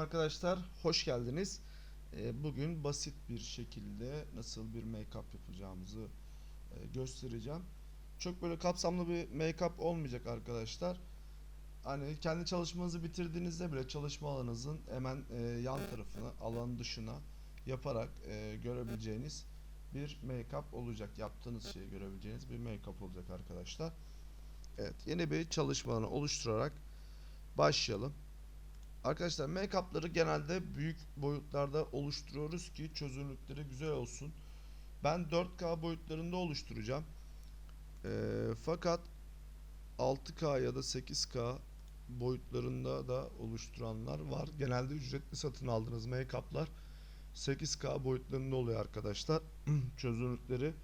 Arkadaşlar, hoş geldiniz. Ee, Bugün basit bir şekilde nasıl bir make-up yapacağımızı e, göstereceğim. Çok böyle kapsamlı bir make-up olmayacak arkadaşlar. Hani kendi çalışmanızı bitirdiğinizde bile çalışma alanınızın hemen e, yan tarafına, alan dışına yaparak e, görebileceğiniz bir make-up olacak. Yaptığınız şeyi görebileceğiniz bir make-up olacak arkadaşlar. Evet, yeni bir çalışma alanı oluşturarak başlayalım. Arkadaşlar make-up'ları genelde büyük boyutlarda oluşturuyoruz ki çözünürlükleri güzel olsun. Ben 4K boyutlarında oluşturacağım. Ee, fakat 6K ya da 8K boyutlarında da oluşturanlar var. Genelde ücretli satın aldığınız make-up'lar 8K boyutlarında oluyor arkadaşlar. Çözünürlükleri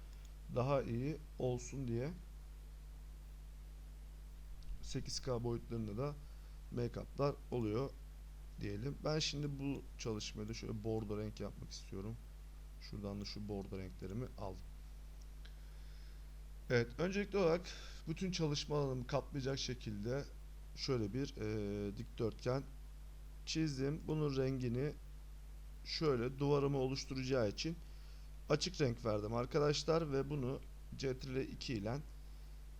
daha iyi olsun diye 8K boyutlarında da make-up'lar oluyor diyelim. Ben şimdi bu çalışmada şöyle bordo renk yapmak istiyorum. Şuradan da şu bordo renklerimi aldım. Evet, öncelikli olarak bütün çalışma alanımı kaplayacak şekilde şöyle bir e, dikdörtgen çizdim. Bunun rengini şöyle duvarımı oluşturacağı için açık renk verdim arkadaşlar ve bunu Ctrl 2 ile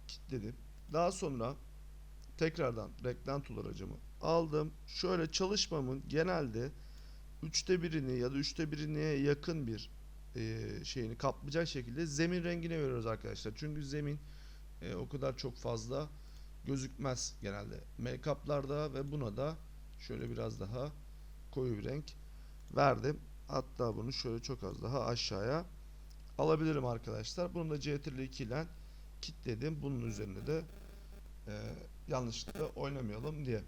kilitledim. Daha sonra tekrardan reklam tool aracımı aldım. Şöyle çalışmamın genelde üçte birini ya da üçte birine yakın bir e, şeyini kaplayacak şekilde zemin rengine veriyoruz arkadaşlar. Çünkü zemin e, o kadar çok fazla gözükmez genelde. Make-up'larda ve buna da şöyle biraz daha koyu bir renk verdim. Hatta bunu şöyle çok az daha aşağıya alabilirim arkadaşlar. Bunu da Ctrl 2 ile kilitledim. Bunun üzerinde de e, yanlışlıkla oynamayalım diye.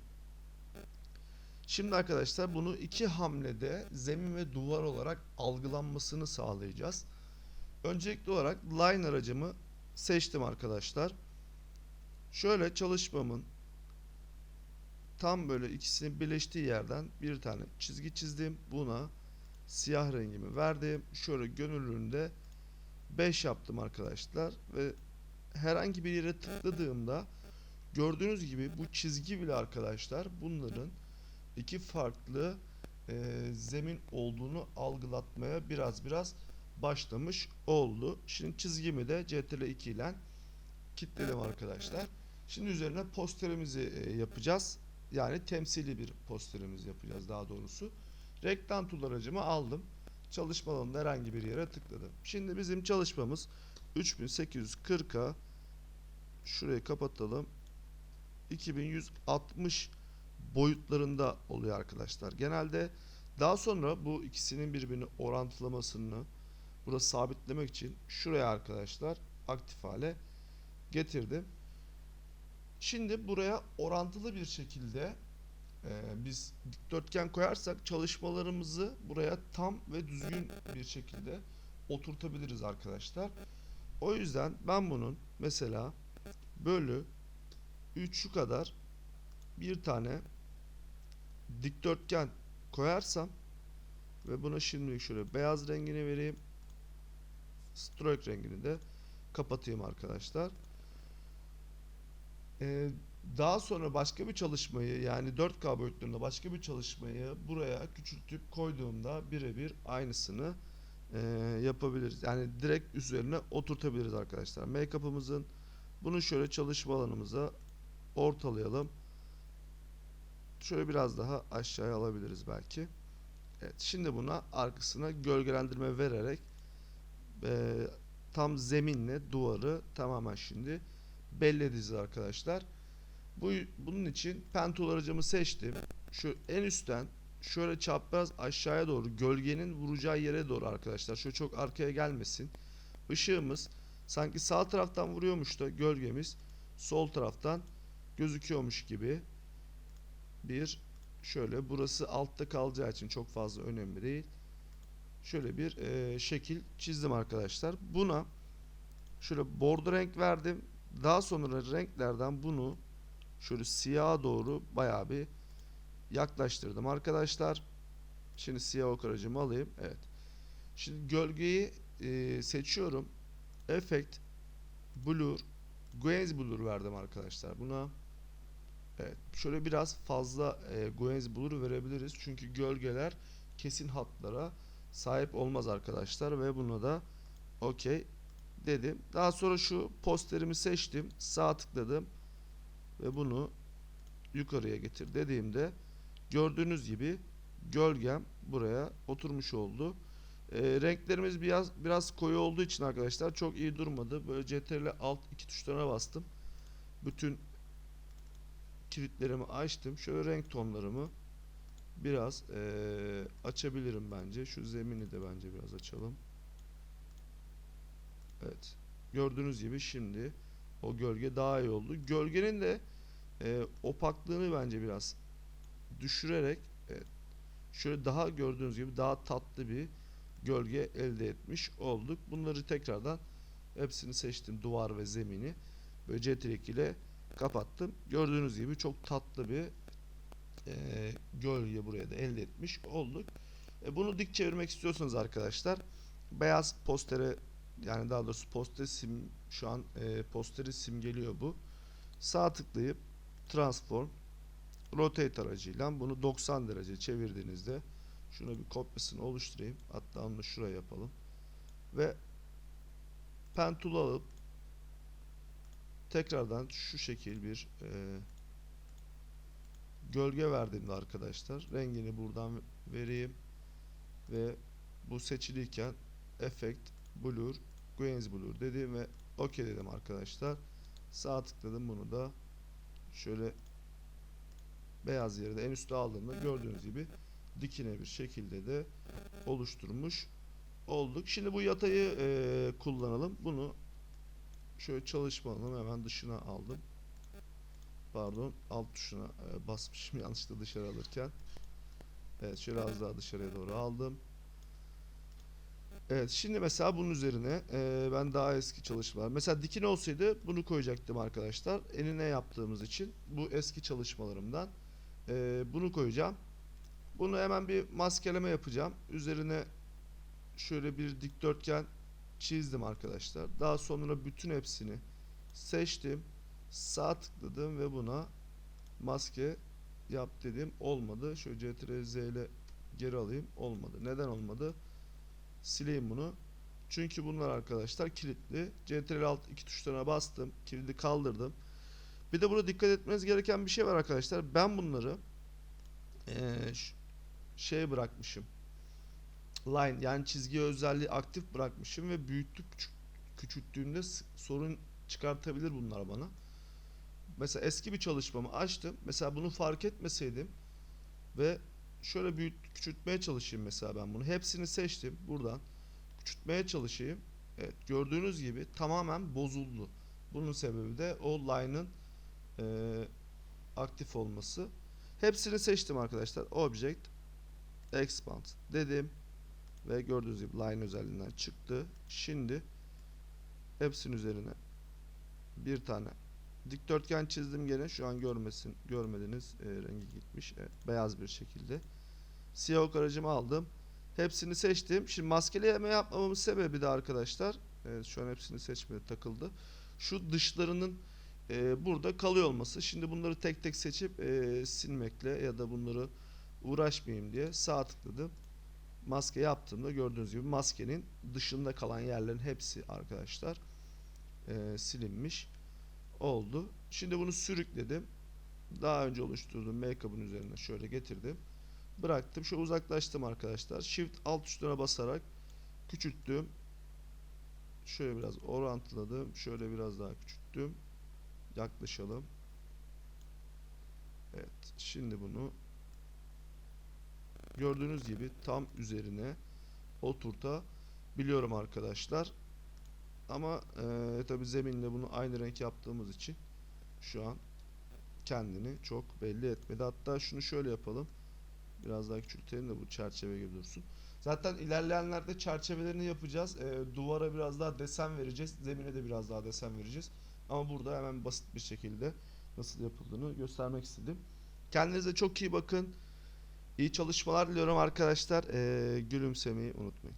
Şimdi arkadaşlar bunu iki hamlede zemin ve duvar olarak algılanmasını sağlayacağız. Öncelikli olarak line aracımı seçtim arkadaşlar. Şöyle çalışmamın tam böyle ikisinin birleştiği yerden bir tane çizgi çizdim. Buna siyah rengimi verdim. Şöyle gönüllüğünde 5 yaptım arkadaşlar ve herhangi bir yere tıkladığımda Gördüğünüz gibi bu çizgi bile arkadaşlar bunların iki farklı e, zemin olduğunu algılatmaya biraz biraz başlamış oldu. Şimdi çizgimi de Ctrl 2 ile kilitledim arkadaşlar. Şimdi üzerine posterimizi e, yapacağız. Yani temsili bir posterimiz yapacağız daha doğrusu. Reklam tool aracımı aldım. Çalışma alanında herhangi bir yere tıkladım. Şimdi bizim çalışmamız 3840'a şurayı kapatalım. 2160 boyutlarında oluyor arkadaşlar. Genelde daha sonra bu ikisinin birbirini orantılamasını burada sabitlemek için şuraya arkadaşlar aktif hale getirdim. Şimdi buraya orantılı bir şekilde e, biz dikdörtgen koyarsak çalışmalarımızı buraya tam ve düzgün bir şekilde oturtabiliriz arkadaşlar. O yüzden ben bunun mesela bölü 3'ü kadar bir tane dikdörtgen koyarsam ve buna şimdi şöyle beyaz rengini vereyim. Stroke rengini de kapatayım arkadaşlar. Ee, daha sonra başka bir çalışmayı yani 4K boyutlarında başka bir çalışmayı buraya küçültüp koyduğumda birebir aynısını e, yapabiliriz. Yani direkt üzerine oturtabiliriz arkadaşlar. Make-up'ımızın bunu şöyle çalışma alanımıza ortalayalım. Şöyle biraz daha aşağıya alabiliriz belki. Evet, şimdi buna arkasına gölgelendirme vererek e, tam zeminle duvarı tamamen şimdi belli edeceğiz arkadaşlar. Bu bunun için pen tool aracımı seçtim. Şu en üstten şöyle çapraz aşağıya doğru gölgenin vuracağı yere doğru arkadaşlar. Şöyle çok arkaya gelmesin. Işığımız sanki sağ taraftan vuruyormuş da gölgemiz sol taraftan gözüküyormuş gibi bir şöyle burası altta kalacağı için çok fazla önemli değil. Şöyle bir e, şekil çizdim arkadaşlar. Buna şöyle bordo renk verdim. Daha sonra renklerden bunu şöyle siyaha doğru bayağı bir yaklaştırdım arkadaşlar. Şimdi siyah ok aracımı alayım. Evet. Şimdi gölgeyi e, seçiyorum. Effect Blur Glaze Blur verdim arkadaşlar buna. Evet, şöyle biraz fazla e, Guenz Blur verebiliriz. Çünkü gölgeler kesin hatlara sahip olmaz arkadaşlar ve buna da okey dedim. Daha sonra şu posterimi seçtim. Sağ tıkladım ve bunu yukarıya getir dediğimde gördüğünüz gibi gölgem buraya oturmuş oldu. E, renklerimiz biraz biraz koyu olduğu için arkadaşlar çok iyi durmadı. Böyle CTRL alt iki tuşlarına bastım. Bütün kilitlerimi açtım. Şöyle renk tonlarımı biraz eee, açabilirim bence. Şu zemini de bence biraz açalım. Evet. Gördüğünüz gibi şimdi o gölge daha iyi oldu. Gölgenin de eee, opaklığını bence biraz düşürerek evet, şöyle daha gördüğünüz gibi daha tatlı bir gölge elde etmiş olduk. Bunları tekrardan hepsini seçtim. Duvar ve zemini. Böyle CTRL ile kapattım. Gördüğünüz gibi çok tatlı bir e, gölge buraya da elde etmiş olduk. E, bunu dik çevirmek istiyorsanız arkadaşlar beyaz postere yani daha doğrusu poster sim şu an e, posteri simgeliyor bu. Sağ tıklayıp transform rotate aracıyla bunu 90 derece çevirdiğinizde şuna bir kopyasını oluşturayım. Hatta onu şuraya yapalım. Ve pen tool'u alıp tekrardan şu şekil bir e, gölge verdiğimde arkadaşlar rengini buradan vereyim ve bu seçiliyken effect blur Guenz blur dedim ve OK dedim arkadaşlar sağ tıkladım bunu da şöyle beyaz yeri de en üstte aldığımda gördüğünüz gibi dikine bir şekilde de oluşturmuş olduk. Şimdi bu yatayı e, kullanalım. Bunu şöyle çalışma. Hemen dışına aldım. Pardon. Alt tuşuna e, basmışım yanlışlıkla dışarı alırken. Evet şöyle az daha dışarıya doğru aldım. Evet şimdi mesela bunun üzerine e, ben daha eski çalışmalar. Mesela dikine olsaydı bunu koyacaktım arkadaşlar. Enine yaptığımız için bu eski çalışmalarımdan e, bunu koyacağım. Bunu hemen bir maskeleme yapacağım. Üzerine şöyle bir dikdörtgen çizdim arkadaşlar. Daha sonra bütün hepsini seçtim. Sağ tıkladım ve buna maske yap dedim. Olmadı. Şöyle Ctrl Z ile geri alayım. Olmadı. Neden olmadı? Sileyim bunu. Çünkü bunlar arkadaşlar kilitli. Ctrl alt iki tuşlarına bastım. Kilidi kaldırdım. Bir de burada dikkat etmeniz gereken bir şey var arkadaşlar. Ben bunları eee şey bırakmışım. Line yani çizgi özelliği aktif bırakmışım ve büyüttük küçük, küçülttüğümde sorun çıkartabilir bunlar bana. Mesela eski bir çalışmamı açtım. Mesela bunu fark etmeseydim ve şöyle büyüt küçültmeye çalışayım mesela ben bunu. Hepsini seçtim buradan. Küçültmeye çalışayım. Evet gördüğünüz gibi tamamen bozuldu. Bunun sebebi de o line'ın eee, aktif olması. Hepsini seçtim arkadaşlar. Object expand dedim ve gördüğünüz gibi line özelliğinden çıktı. Şimdi hepsinin üzerine bir tane dikdörtgen çizdim gene. Şu an görmesin görmediniz e, rengi gitmiş. Evet, beyaz bir şekilde. Siyah ok aracımı aldım. Hepsini seçtim. Şimdi maskeleme yapmamamın sebebi de arkadaşlar evet, şu an hepsini seçmedi takıldı. Şu dışlarının e, burada kalıyor olması. Şimdi bunları tek tek seçip e, silmekle ya da bunları uğraşmayayım diye sağ tıkladım. Maske yaptığımda gördüğünüz gibi maskenin dışında kalan yerlerin hepsi arkadaşlar e, silinmiş oldu. Şimdi bunu sürükledim. Daha önce oluşturduğum make-up'ın üzerine şöyle getirdim. Bıraktım. Şu uzaklaştım arkadaşlar. Shift alt tuşlarına basarak küçülttüm. Şöyle biraz orantıladım. Şöyle biraz daha küçülttüm. Yaklaşalım. Evet. Şimdi bunu gördüğünüz gibi tam üzerine oturta biliyorum arkadaşlar. Ama e, tabi zeminle bunu aynı renk yaptığımız için şu an kendini çok belli etmedi. Hatta şunu şöyle yapalım. Biraz daha küçültelim de bu çerçeve gibi dursun. Zaten ilerleyenlerde çerçevelerini yapacağız. E, duvara biraz daha desen vereceğiz. Zemine de biraz daha desen vereceğiz. Ama burada hemen basit bir şekilde nasıl yapıldığını göstermek istedim. Kendinize çok iyi bakın. İyi çalışmalar diliyorum arkadaşlar. E, gülümsemeyi unutmayın.